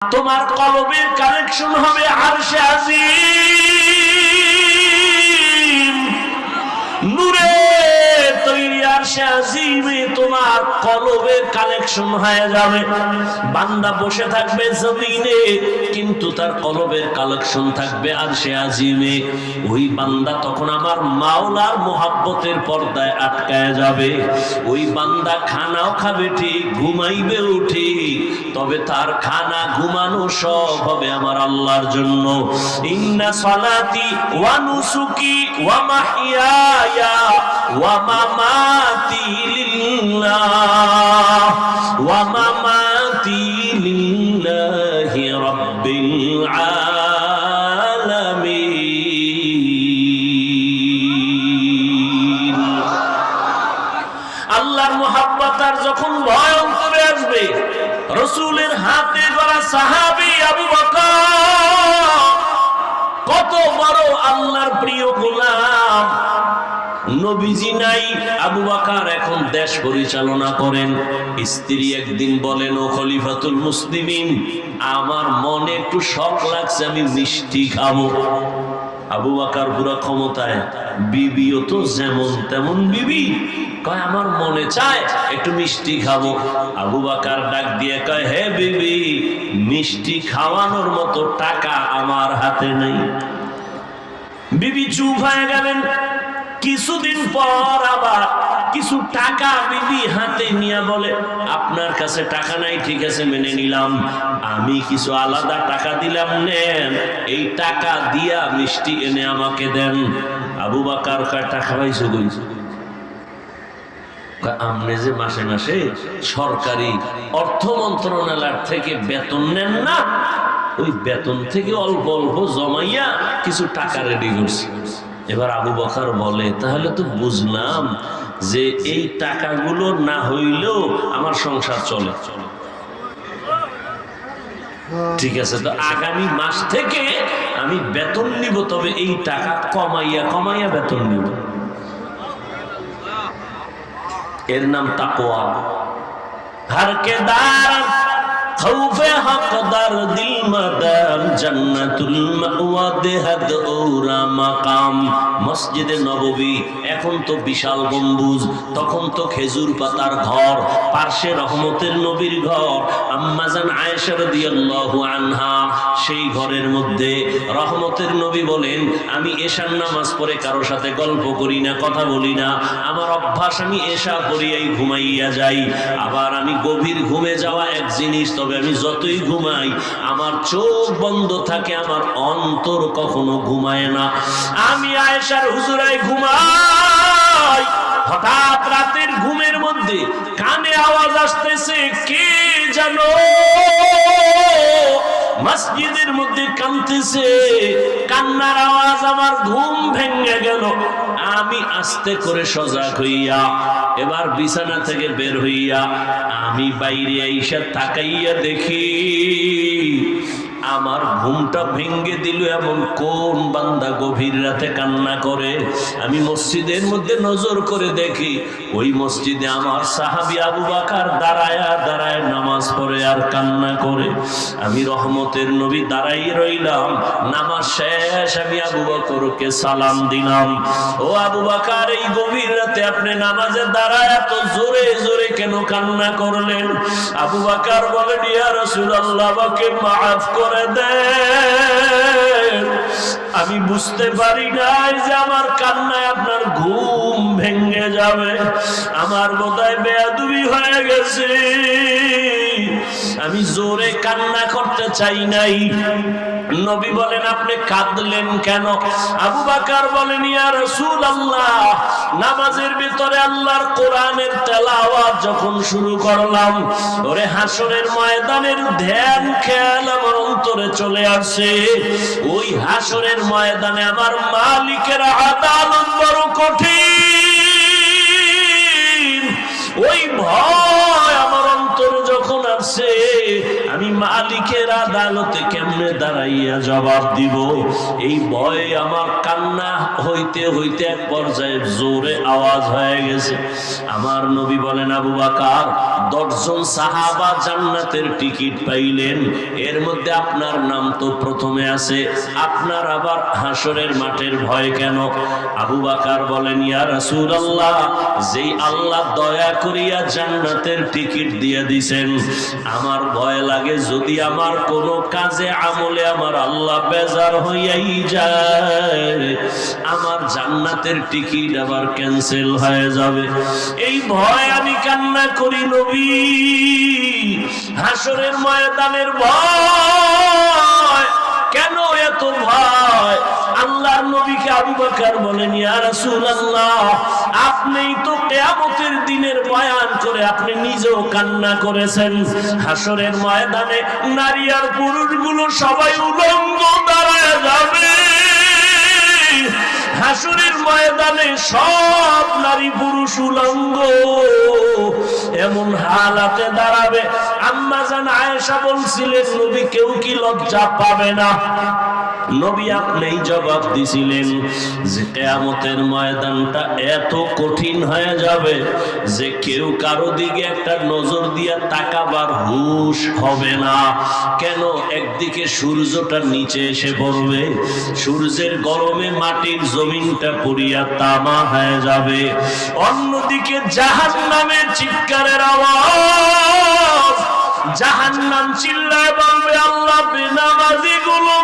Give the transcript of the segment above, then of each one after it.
তোমার কলবের কানেকশন হবে আর সে আজিম আজিমে তোমার কলবের কালেকশন হয়ে যাবে। বান্দা বসে থাকবে জমিনে, কিন্তু তার কলবের কালেকশন থাকবে আরশে আজিমে। ওই বান্দা তখন আমার মাওলার মোহাব্বতের পর্দায় আটকায় যাবে। ওই বান্দা খানাও খাবে ঠিক তবে তার খানা ঘুমানো সব হবে আমার আল্লাহর জন্য। ইন্না সালাতি ওয়া ওয়া মাহইয়ায়া ওয়া লিল্লাহ ওয়া মামাতি লিল্লাহি রাব্বিল আলামিন আল্লাহর মোহাব্বত যখন ভয়ঙ্করে আসবে, রসুলের হাতে গড়া সাহাবি আবু কত বড় আল্লাহর প্রিয় গোলাম। নবীজি নাই, আবু বাকার এখন দেশ পরিচালনা করেন। স্ত্রী একদিন বলেন, ও খলিফাতুল মুসলিমিন, আমার মনে একটু শখ লাগছে, আমি মিষ্টি খাব। আবু বাকার পুরো ক্ষমতায়, বিবিও তো যেমন তেমন বিবি। কয়, আমার মনে চায় একটু মিষ্টি খাব। আবু বাকার ডাক দিয়ে কয়, হে বিবি, মিষ্টি খাওয়ানোর মতো টাকা আমার হাতে নেই। বিবি চুপ হয়ে গেলেন। কিছুদিন পর আবার কিছু টাকা বিবি হাতে নিয়ে বলে, আপনার কাছে টাকা নাই, ঠিক আছে, মেনে নিলাম। আমি কিছু আলাদা টাকা দিলাম, নেন। এই টাকা দিয়া মিষ্টি এনে আমাকে দেন। আবু বাকার কয়, টাকা পাইছো কইছো আপনি যে মাসে মাসে সরকারি অর্থ মন্ত্রণালয় থেকে বেতন নেন না, ওই বেতন থেকে অল্প অল্প জমাইয়া কিছু টাকা রেডি করছি। এবার আবু বকার বলে, তাহলে তো বুঝলাম যে এই টাকাগুলো না হইলেও আমার সংসার চলে। ঠিক আছে, তো আগামী মাস থেকে আমি বেতন নিব, তবে এই টাকা কমাইয়া কমাইয়া বেতন নিব। এর নাম তাকোয়া হারকে দাঁড় সেই ঘরের মধ্যে রহমতের নবী বলেন, আমি এশার নামাজ পরে কারও সাথে গল্প করি না, কথা বলি না। আমার অভ্যাস, আমি এশা করিয়াই ঘুমাইয়া যাই। আবার আমি গভীর ঘুমে যাওয়া এক জিনিস তবে আমি যতই ঘুমাই, আমার চোখ বন্ধ থাকে, আমার অন্তর কখনো ঘুমায় না। আমি আয়েশার হুজুরায় ঘুমাই। হঠাৎ রাতের ঘুমের মধ্যে কানে আওয়াজ আসতেছে, কে জানো? মসজিদের মধ্যে কানতেছে, কান্নার আওয়াজ আমার ঘুম ভেঙে গেল। আমি আস্তে করে সজাগ হইয়া এবার বিছানা থেকে বের হইয়া আমি বাইরে আইসা তাকাইয়া দেখি। আমার ঘুমটা ভেঙ্গে দিল এমন কোন বান্দা গভীর রাতে কান্না করে, আমি মসজিদের মধ্যে নজর করে দেখি, ওই মসজিদে আমার সাহাবি আবু বাকার দাঁড়ায়া দাঁড়ায় নামাজ পড়ে আর কান্না করে। আমি রহমতের নবী দাঁড়াই রইলাম, নামাজ শেষ, আমি আবু বকরকে সালাম দিলাম। ও আবু বাকার, এই গভীর রাতে আপনি নামাজে দাঁড়ায় এত জোরে জোরে কেন কান্না করলেন? আবু বাকার বলেন ইয়া রাসূলুল্লাহ, আমাকে মাফ করে আমি বুঝতে পারি নাই যে আমার কান্নায় আপনার ঘুম ভেঙে যাবে। আমার বোধহয় বেয়াদুবি হয়ে গেছে। আমি জোরে কান্না করতে চাই নাই। নবী বলেন, আপনি কাঁদলেন কেন? আবু বাকার বলেন, ইয়া রাসূল আল্লাহ নামাজের ভিতরে আল্লাহর কোরআনের তেলাওয়াত যখন শুরু করলাম, ওরে হাসরের ময়দানের ধ্যান খেয়াল আমার অন্তরে চলে আসে। ওই হাসরের ময়দানে আমার মালিকের আদালত বড় কঠিন। ওই ভয় মালিকের আদালতে কেমনে দাঁড়াইয়া জবাব দিব? এই ভয়ে আমার কান্না হইতে হইতে এক পর্যায়ে জোরে আওয়াজ হয়ে গেছে। আমার নবী বলেন, আবু বাকার, দশজন সাহাবা জান্নাতের টিকিট পাইলেন। এর মধ্যে আপনার নাম তো প্রথমে আছে। আপনার আবার হাসরের মাঠের ভয় কেন? আবু বাকার বলেন, ইয়া রাসূলুল্লাহ, যেই আল্লাহ দয়া করিয়া জান্নাতের টিকিট দিয়ে দিছেন, আমার ভয় লাগে যদি আমার কোনো কাজে, আমলে আমার আল্লাহ বেজার হইয়াই যায়, আমার জান্নাতের টিকিট আবার ক্যান্সেল হয়ে যাবে। এই ভয় আমি কান্না করি নবী। হাসরের ময়দানের ভয়, কেন এত ভয়? আল্লাহর নবীকে আবু বকর বলেন, ইয়া রাসূলুল্লাহ, আপনিই তো কিয়ামতের দিনের বয়ান করে আপনি নিজেও কান্না করেছেন। হাসরের ময়দানে নারী আর পুরুষগুলো সবাই উলঙ্গ দাঁড়ায় যাবে। হাসুরের ময়দানে সব নারী পুরুষ উলঙ্গ। এমন হালাতে দাঁড়াবে। আম্মা জান আয়েশা বলছিলেন, নবী, কেউ কি লজ্জা পাবে না? নবী আপনিই জবাব দিছিলেন যে কেয়ামতের ময়দানটা এত কঠিন হয়ে যাবে যে কেউ কারও দিকে একটা নজর দিয়া তাকাবার হুশ হবে না। কেন একদিকে সূর্যটা নিচে এসে পড়বে, সূর্যের গরমে মাটির জমিনটা পুড়িয়া তামা হয়ে যাবে। অন্যদিকে জাহাজ নামে চিৎকারের আওয়াজ, জাহান্নাম চিল্লায় বলবে, আল্লাহ বেনামাজি গুলো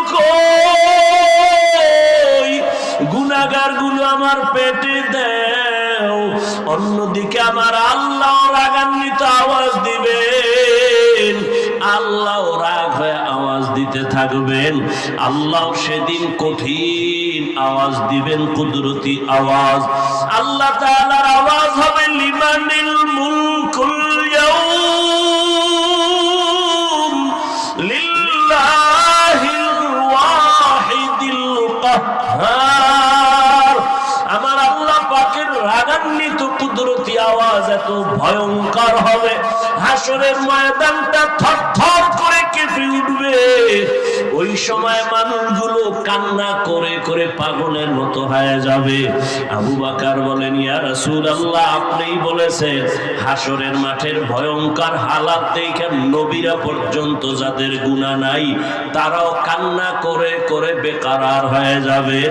আমার পেটে দেও, অন্যদিকে আমার আল্লাহ রাগান্বিত আওয়াজ দিবেন। আল্লাহ রাগ হয়ে আওয়াজ দিতে থাকবেন। আল্লাহ সেদিন কঠিন আওয়াজ দিবেন, কুদরতি আওয়াজ। আল্লাহ তাআলার আওয়াজ হবে লিমানিল মুলকুল হাসরের ময়দানটা থর থর করে কেঁপে উঠবে। ওই সময় মানুষগুলো কান্না করে করে পাগলের মতো হয়ে যাবে। আবু বাকার বলেন, ইয়া রাসূলুল্লাহ, আপনিই বলেছেন হাসরের মাঠের ভয়ঙ্কর হালাত দেখে নবীরা পর্যন্ত যাদের গুনাহ নাই, তারাও কান্না করে করে বেকারার হয়ে যাবেন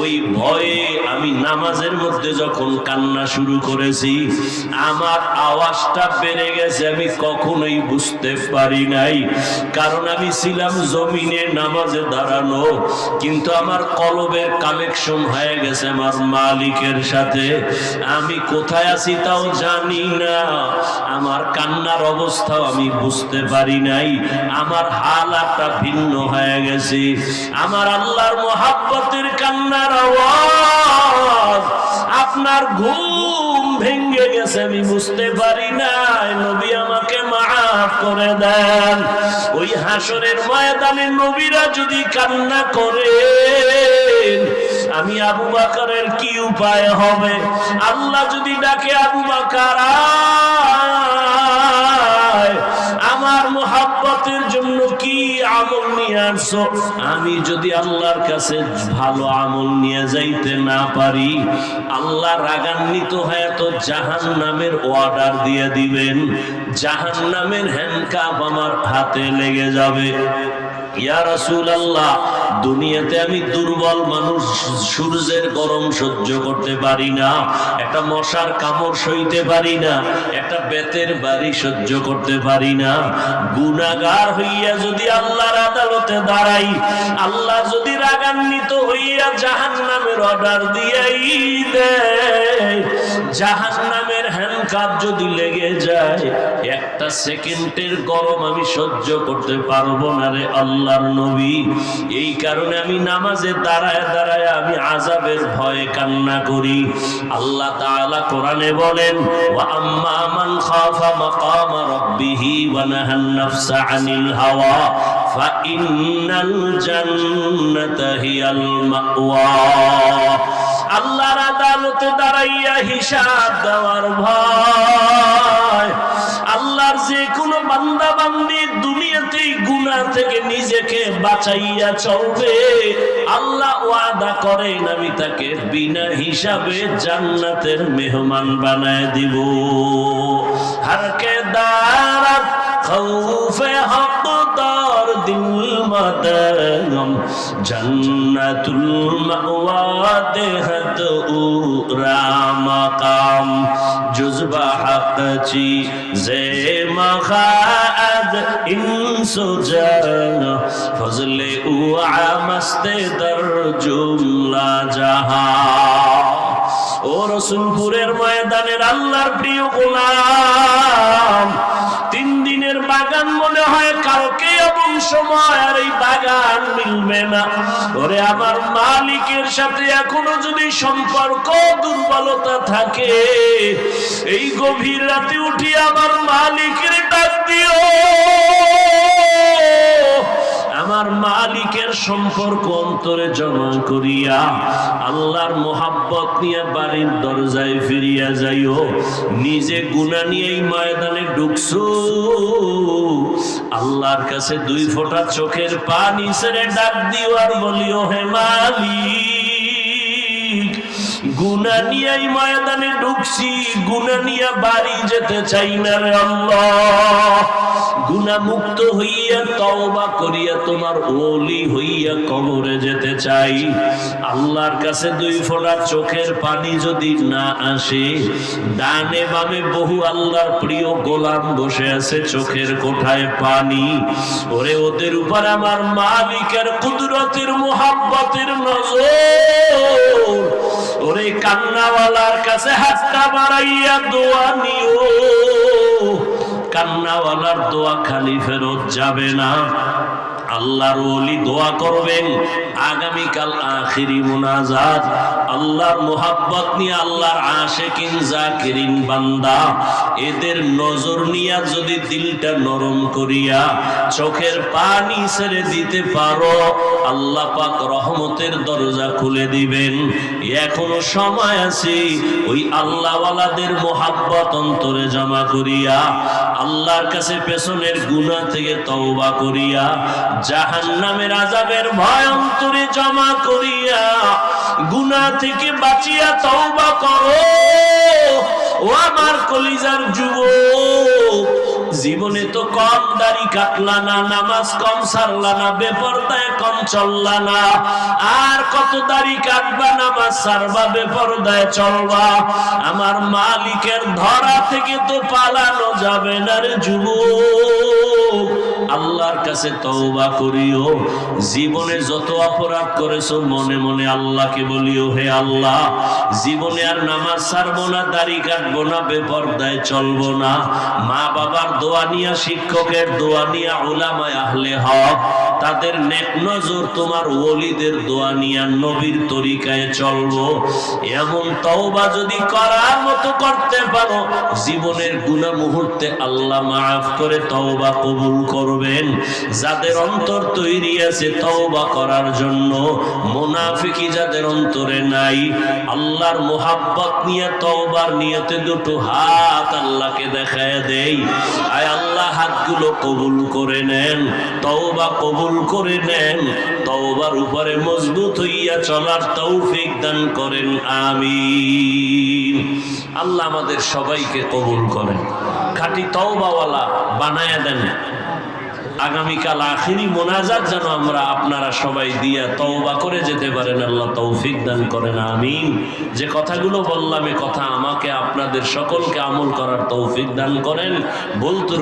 ওই ভয়ে আমি নামাজের মধ্যে যখন কান্না শুরু করেছি, আমার আওয়াজটা বেড়ে গেছে, আমি কখনোই বুঝতে পারি নাই। কারণ আমি ছিলাম জমিনে নামাজে দাঁড়ানো কিন্তু আমার কলবের কালেকশন হয়ে গেছে আমার মালিকের সাথে। আমি কোথায় আছি তাও জানি না, আমার কান্নার অবস্থাও আমি বুঝতে পারি নাই, আমার হালাতটা ভিন্ন হয়ে গেছে। আমার আল্লাহর মোহাব্বতের কান্নার আওয়াজ, আপনার ঘুম ভেঙে গেছে, আমি বুঝতে পারি নাই। নবী আমাকে মাফ করে দেন। ওই হাসরের ময়দানে নবীরা যদি কান্না করে আমি আবু বাকারের কি উপায় হবে? আল্লাহ যদি ডাকে, আবু বাকার আসছো আমি যদি আল্লাহর কাছে ভালো আমল নিয়ে যাইতে না পারি, আল্লাহ রাগান্বিত হয়ে তো জাহান নামের অর্ডার দিয়ে দিবেন। জাহান নামের হ্যান্ডকাপ আমার হাতে লেগে যাবে। রাসূলুল্লাহ, দুনিয়াতে আমি দুর্বল মানুষ, সূর্যের গরম সহ্য করতে পারি না, একটা মশার কামড় সইতে পারি না, একটা বেতের বাড়ি সহ্য করতে পারি না। গুনাহগার হইয়া যদি আল্লাহর আদালতে দাঁড়াই, আল্লাহ যদি রাগান্বিত হইয়া জাহান্নামের অর্ডার দিয়েই দেয়, জাহান্নামের হ্যান্ডকাপ যদি লেগে যায় একটা সেকেন্ডের গরম আমি সহ্য করতে পারবো না রে আল্লাহর নবী এই কারণে আমি নামাজে দাঁড়ায় দাঁড়ায় আমি আজাবের ভয়ে কান্না করি আল্লাহ তাআলা কোরআনে বলেন ওয়া আম্মা মান খাফা মাকাম রাব্বিহি ওয়া নাহান নাফসা আনিল হাওয়া فإن الجنة هي المأوى আল্লাহর আদালতে দাঁড়াইয়া হিসাব দেওয়ার ভয়। আল্লাহর যে কোনো বান্দা বান্দি দুনিয়াতেই থেকে নিজেকে বাঁচাইয়া চলবে। আল্লাহ ওয়াদা করেন, আমি তাকে বিনা হিসাবে জান্নাতের মেহমান বানায় দিব। হারকে দারাত খৌফে হক দর দিল মদগম জন্নতুল মাওয়া দেহত উ রামকাম জুজবা হক চি জে মখাদ ইনসু জান ফজলে উ আমস্তে দর জুমলা জাহা ও রসুলপুরের ময়দানের আল্লাহর প্রিয় গোলাম তিন বাগান মনে হয় কালকে এবং সময় আর এই বাগান মিলবে না। ওরে আমার মালিকের সাথে এখনও যদি সম্পর্ক দুর্বলতা থাকে, এই গভীর রাতে উঠি আমার মালিকের ডাক দিও। আমার মালিকের সম্পর্ক অন্তরে জমা করিয়া আল্লাহর মোহাব্বত নিয়ে বাড়ির দরজায় ফিরিয়া যাইও। নিজে গুণা নিয়েই ময়দানে ঢুকছো। আল্লাহর কাছে দুই ফোঁটা চোখের পানি ছেড়ে ডাক দিও আর বলিও, হে মালিক গুনা ময়দানে ঢুকছি, গুনা বাড়ি যেতে চাই না রে গুনা মুক্ত হইয়া, তওবা করিয়া তোমার ওলি হইয়া কবরে যেতে চাই। আল্লাহর কাছে দুই ফোঁটা চোখের পানি যদি না আসে, ডানে বামে বহু আল্লাহর প্রিয় গোলাম বসে আছে চোখের কোঠায় পানি। ওরে, ওদের উপর আমার মালিকের কুদরতের মোহাব্বতের নজর। ওরে কান্নাওয়ালার কাছে হাতটা বাড়াইয়া দোয়া নিও। কান্নাওয়ালার দোয়া খালি ফেরত যাবে না। আল্লাহর ওলি দোয়া করবেন। আগামীকাল আখিরি মুনাজাত। আল্লাহর মোহাব্বত নিয়ে আল্লাহর আশেকিন, জাকিরিন, বান্দা, এদের নজর নিয়া যদি দিলটা নরম করিয়া চোখের পানি ছেড়ে দিতে পারো, আল্লাহ পাক রহমতের দরজা খুলে দিবেন। এখনও সময় আছে ওই আল্লাহওয়ালাদের মোহাব্বত অন্তরে জমা করিয়া, আল্লাহর কাছে পেছনের গুনাহ থেকে তওবা করিয়া জাহান নামের আজাবের ভয় অন্তরে জমা করিয়া গুনা থেকে বাঁচিয়া তওবা করো। ও আমার কলিজার যুবক। জীবনে তো কম দাড়ি কাটলা না, নামাজ কম সারলা না, বেপরদায় কম চললা না। আর কত দাড়ি কাটবা, নামাজ সারবা, বেপরদায় চলবা। আমার মালিকের ধরা থেকে তো পালানো যাবে না রে যুবক। আল্লাহর কাছে তওবা করিও। জীবনে যত অপরাধ করেছ, মনে মনে আল্লাহকে বলিও, হে আল্লাহ, জীবনে আর নামাজ সারবো না, দাড়ি কাটবো না, বেপরদায় চলবো না। মা বাবার দোয়া নিয়া শিক্ষকের দোয়া নিয়া ওলামায় আহলে হক, তাদের নেক নজর তোমার ওলিদের দোয়া নিয়া নবীর তরিকায় চলবো। এমন তওবা যদি করার মতো করতে পারো, জীবনের গুণা মুহূর্তে আল্লাহ মাফ করে তওবা কবুল করবেন। যাদের অন্তর তৈরি আছে তওবা করার জন্য, মুনাফিকি যাদের অন্তরে নাই, আল্লাহর মোহাব্বত নিয়ে তওবার নিয়তে দুটো হাত আল্লাহকে দেখায় দেই। আয় আল্লাহ, হাতগুলো কবুল করে নেন, তওবা কবুল করে নেন, তওবার উপরে মজবুত হইয়া চলার তৌফিক দান করেন আমি আল্লাহ আমাদের সবাইকে কবুল করেন। খাঁটি তওবাওয়ালা বানায়া দেন। আগামীকাল আখিরি মোনাজাত যেন আমরা আপনারা সবাই দিয়া তওবা করে যেতে পারেন, আল্লাহ তৌফিক দান করেন, আমিন। যে কথাগুলো বললাম, এ কথা আমাকে, আপনাদের সকলকে আমল করার তৌফিক দান করেন। বলতে